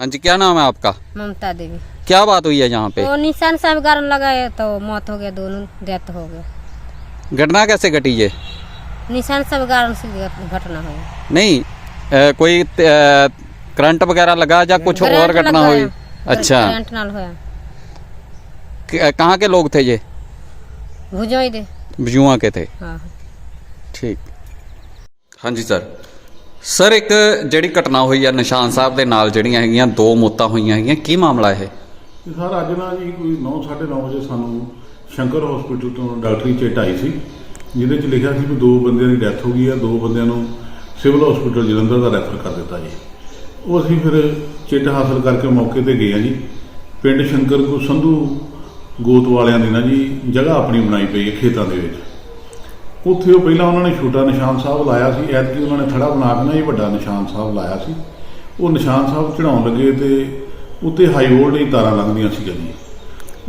हाँ जी क्या नाम है आपका ममता देवी क्या बात हुई है यहाँ पे वो निशान साहब गारन लगाए तो मौत हो गया दोनों डेथ हो गया घटना कैसे घटी ये निशान साहब गारन से घटना हुई नहीं अ, कोई अ, करंट वगैरह लगा या कुछ और करंट घटना लगा हुई है। अच्छा करंट नाल होया क- कहाँ के लोग थे ये भुजोई दे ਬਜੂਆਂ ਕੇ ਥੇ हाँ ਠੀਕ ਹਾਂਜੀ ਸਰ ਸਰ ਇੱਕ ਜਿਹੜੀ ਘਟਨਾ ਹੋਈ ਆ ਨਿਸ਼ਾਨ ਸਾਹਿਬ ਦੇ ਨਾਲ ਜਿਹੜੀਆਂ ਹੈਗੀਆਂ ਦੋ ਮੌਤਾਂ ਹੋਈਆਂ ਹੈਗੀਆਂ ਕੀ ਮਾਮਲਾ ਇਹ ਤੇ ਸਰ, ਅੱਜ ਨਾ ਜੀ ਕੋਈ 9:30 ਵਜੇ ਸਾਨੂੰ ਸ਼ੰਕਰ ਹਸਪੀਟਲ ਤੋਂ ਡਾਕਟਰੀ ਚਿੱਟ ਆਈ ਸੀ, ਜਿਹਦੇ 'ਚ ਲਿਖਿਆ ਸੀ ਵੀ ਦੋ ਬੰਦਿਆਂ ਦੀ ਡੈਥ ਹੋ ਗਈ ਆ ਦੋ ਬੰਦਿਆਂ ਨੂੰ ਸਿਵਲ ਹਸਪੀਟਲ ਜਲੰਧਰ ਦਾ ਰੈਫਰ ਕਰ ਦਿੱਤਾ ਜੀ। ਉਹ ਅਸੀਂ ਫਿਰ ਚਿੱਟ ਹਾਸਲ ਕਰਕੇ ਮੌਕੇ ਤੇ ਗਏ ਆ ਜੀ। ਪਿੰਡ ਸ਼ੰਕਰ ਕੋ ਸੰਧੂ ਗੋਤ ਵਾਲਿਆਂ ਦੀ ਨਾ ਜੀ ਜਗ੍ਹਾ ਆਪਣੀ ਬਣਾਈ ਪਈ ਹੈ ਖੇਤਾਂ ਦੇ ਵਿੱਚ। ਉੱਥੇ ਉਹ ਪਹਿਲਾਂ ਉਹਨਾਂ ਨੇ ਛੋਟਾ ਨਿਸ਼ਾਨ ਸਾਹਿਬ ਲਾਇਆ ਸੀ, ਐਤਕੀ ਉਹਨਾਂ ਨੇ ਥੜਾ ਬਣਾ ਕੇ ਨਾ ਜੀ ਵੱਡਾ ਨਿਸ਼ਾਨ ਸਾਹਿਬ ਲਾਇਆ ਸੀ। ਉਹ ਨਿਸ਼ਾਨ ਸਾਹਿਬ ਚੜਾਉਣ ਲੱਗੇ ਤੇ ਉੱਤੇ ਹਾਈ ਵੋਲਟੇਜ ਤਾਰਾਂ ਲੰਘਦੀਆਂ ਸੀ ਜੀ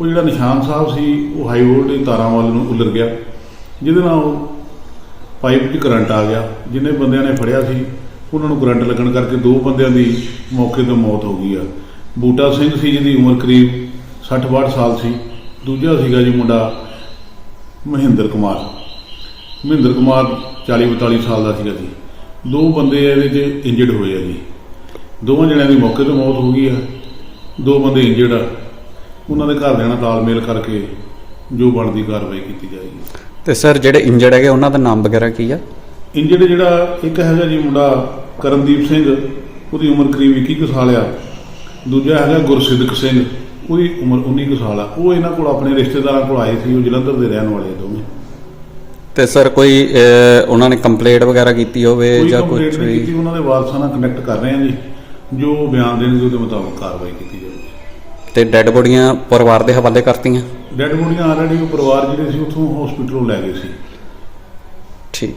ਉਹ ਜਿਹੜਾ ਨਿਸ਼ਾਨ ਸਾਹਿਬ ਸੀ, ਉਹ ਹਾਈ ਵੋਲਟੇਜ ਤਾਰਾਂ ਵੱਲ ਨੂੰ ਉਲਰ ਗਿਆ, ਜਿਹਦੇ ਨਾਲ ਉਹ ਪਾਈਪ 'ਚ ਕਰੰਟ ਆ ਗਿਆ। ਜਿੰਨੇ ਬੰਦਿਆਂ ਨੇ ਫੜਿਆ ਸੀ, ਉਹਨਾਂ ਨੂੰ ਕਰੰਟ ਲੱਗਣ ਕਰਕੇ ਦੋ ਬੰਦਿਆਂ ਦੀ ਮੌਕੇ ਤੇ ਮੌਤ ਹੋ ਗਈ ਆ। ਬੂਟਾ ਸਿੰਘ ਸੀ, ਜਿਹਦੀ ਉਮਰ ਕਰੀਬ 60-62 ਸਾਲ ਸੀ। ਦੂਜਾ ਸੀਗਾ ਜੀ ਮੁੰਡਾ ਮਹਿੰਦਰ ਕੁਮਾਰ। ਮਹਿੰਦਰ ਕੁਮਾਰ 40-42 ਸਾਲ ਦਾ ਸੀਗਾ ਜੀ। ਦੋ ਬੰਦੇ ਇਹਦੇ 'ਚ ਇੰਜਰਡ ਹੋਏ ਆ ਜੀ। ਦੋਵਾਂ ਜਣਿਆਂ ਦੀ ਮੌਕੇ ਤੇ ਮੌਤ ਹੋ ਗਈ ਆ। ਦੋ ਬੰਦੇ ਇੰਜਰਡ ਆ। ਉਹਨਾਂ ਦੇ ਘਰਦਿਆਂ ਨਾਲ ਤਾਲਮੇਲ ਕਰਕੇ ਜੋ ਬਣਦੀ ਕਾਰਵਾਈ ਕੀਤੀ ਜਾਏਗੀ। ਤੇ ਸਰ ਜਿਹੜੇ ਇੰਜਰਡ ਹੈਗੇ ਉਹਨਾਂ ਦਾ ਨਾਮ ਵਗੈਰਾ ਕੀ ਆ? ਇੰਜਰਡ ਜਿਹੜਾ ਇੱਕ ਹੈਗਾ ਜੀ ਮੁੰਡਾ ਕਰਨਦੀਪ ਸਿੰਘ ਉਹਦੀ ਉਮਰ ਕਰੀਬ 21 ਕੁ ਸਾਲ ਆ। ਦੂਜਾ ਹੈਗਾ ਗੁਰਸਿੱਧਕ ਸਿੰਘ ਉਹਦੀ ਉਮਰ 19 ਕੁ ਸਾਲ ਆ। ਉਹ ਇਹਨਾਂ ਕੋਲ ਆਪਣੇ ਰਿਸ਼ਤੇਦਾਰਾਂ ਕੋਲ ਆਏ ਸੀ ਉਹ ਜਲੰਧਰ ਦੇ ਰਹਿਣ ਵਾਲੇ ਆ ਦੋਵੇਂ। ਤੇ ਸਰ ਕੋਈ ਉਹਨਾਂ ਨੇ ਕੰਪਲੇਂਟ ਵਗੈਰਾ ਕੀਤੀ ਹੋਵੇ ਜਾਂ ਕੁਝ ਕੀਤੀ ਵੀ? ਉਹਨਾਂ ਦੇ ਵਾਰਸਾਂ ਨਾਲ ਕਨੈਕਟ ਕਰ ਰਹੇ ਆ ਜੀ। ਜੋ ਬਿਆਨ ਦੇਣਗੇ ਉਹਦੇ ਮੁਤਾਬਕ ਕਾਰਵਾਈ ਕੀਤੀ ਜਾਵੇਗੀ ਤੇ ਡੈੱਡ ਬੋਡੀਆਂ ਪਰਿਵਾਰ ਦੇ ਹਵਾਲੇ ਕਰਤੀਆਂ? ਡੈਡ ਬੋਡੀਆਂ ਆਲਰੇਡੀ ਉਹ ਪਰਿਵਾਰ ਜਿਹੜੇ ਸੀ ਉੱਥੋਂ ਹਸਪੀਟਲੋਂ ਲੈ ਗਏ ਸੀ। ਠੀਕ।